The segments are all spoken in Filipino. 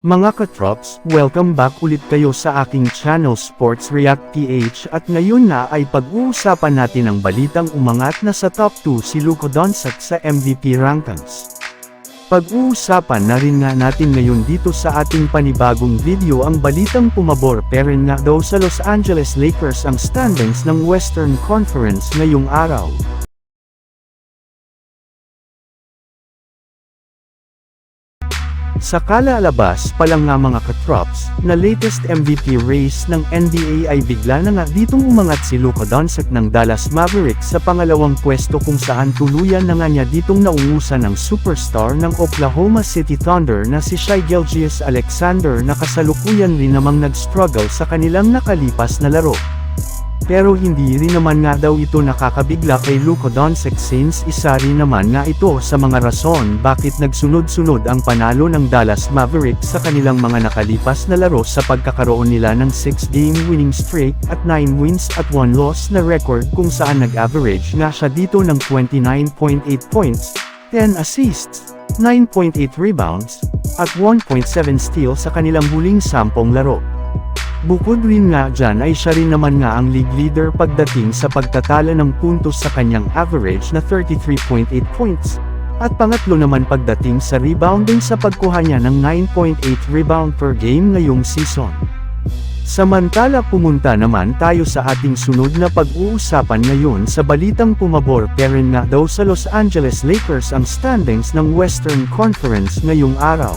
Mga katrops, welcome back ulit kayo sa aking channel Sports React PH at ngayon na ay pag-uusapan natin ang balitang umangat na sa top 2 si Luka Doncic sa MVP rankings. Pag-uusapan na rin nga natin ngayon dito sa ating panibagong video ang balitang pumabor pero nga daw sa Los Angeles Lakers ang standings ng Western Conference ngayong araw. Sa kalalabas pa lang nga mga katrops, na latest MVP race ng NBA ay bigla na nga ditong umangat si Luka Doncic ng Dallas Mavericks sa pangalawang pwesto kung saan tuluyan na nga niya ditong naungusan ng superstar ng Oklahoma City Thunder na si Shai Gilgeous Alexander na kasalukuyan rin namang nag-struggle sa kanilang nakalipas na laro. Pero hindi rin naman nga daw ito nakakabigla kay Luka Doncic since isa rin naman nga ito sa mga rason bakit nagsunod-sunod ang panalo ng Dallas Mavericks sa kanilang mga nakalipas na laro sa pagkakaroon nila ng 6-game winning streak at 9 wins at 1 loss na record kung saan nag-average nga siya dito ng 29.8 points, 10 assists, 9.8 rebounds, at 1.7 steals sa kanilang huling sampung laro. Bukod rin nga dyan ay siya rin naman nga ang league leader pagdating sa pagtatala ng puntos sa kanyang average na 33.8 points. At pangatlo naman pagdating sa rebounding sa pagkuha niya ng 9.8 rebound per game ngayong season. Samantala pumunta naman tayo sa ating sunod na pag-uusapan ngayon sa balitang pumabor pero nga daw sa Los Angeles Lakers ang standings ng Western Conference ngayong araw.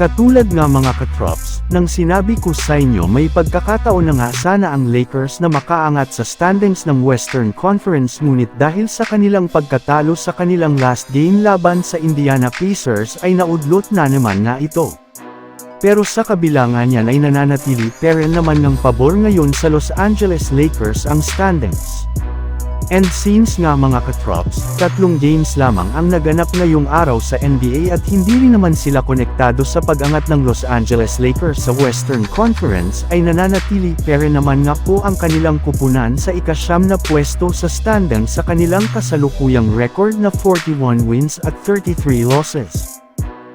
Katulad nga mga katrops, nang sinabi ko sa inyo may pagkakataon na nga sana ang Lakers na makaangat sa standings ng Western Conference ngunit dahil sa kanilang pagkatalo sa kanilang last game laban sa Indiana Pacers ay naudlot na naman nga ito. Pero sa kabila nga niyan ay nananatili pero naman ng pabor ngayon sa Los Angeles Lakers ang standings. And since nga mga katrops, tatlong games lamang ang naganap ngayong araw sa NBA at hindi rin naman sila konektado sa pag-angat ng Los Angeles Lakers sa Western Conference ay nananatili pero naman nga po ang kanilang kupunan sa ikasyam na pwesto sa standing sa kanilang kasalukuyang record na 41 wins at 33 losses.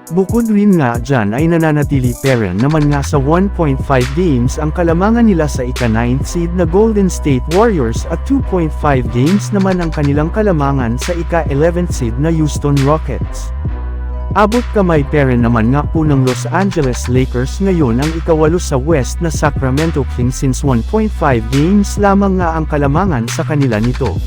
Bukod rin nga dyan ay nananatili pero naman nga sa 1.5 games ang kalamangan nila sa ika-9th seed na Golden State Warriors at 2.5 games naman ang kanilang kalamangan sa ika-11th seed na Houston Rockets. Abot kamay pero naman nga po ng Los Angeles Lakers ngayon ang ikawalo sa West na Sacramento Kings since 1.5 games lamang nga ang kalamangan sa kanila nito.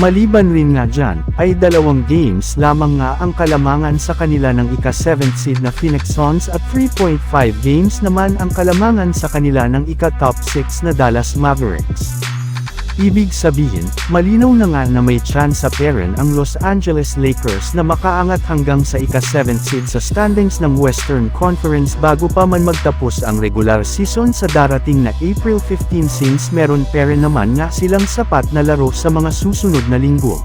Maliban rin nga dyan, ay dalawang games lamang nga ang kalamangan sa kanila ng ika-7th seed na Phoenix Suns at 3.5 games naman ang kalamangan sa kanila ng ika-top 6 na Dallas Mavericks. Ibig sabihin, malinaw na nga na may chance sa peren ang Los Angeles Lakers na makaangat hanggang sa ika-7th seed sa standings ng Western Conference bago pa man magtapos ang regular season sa darating na April 15 since meron peren naman nga silang sapat na laro sa mga susunod na linggo.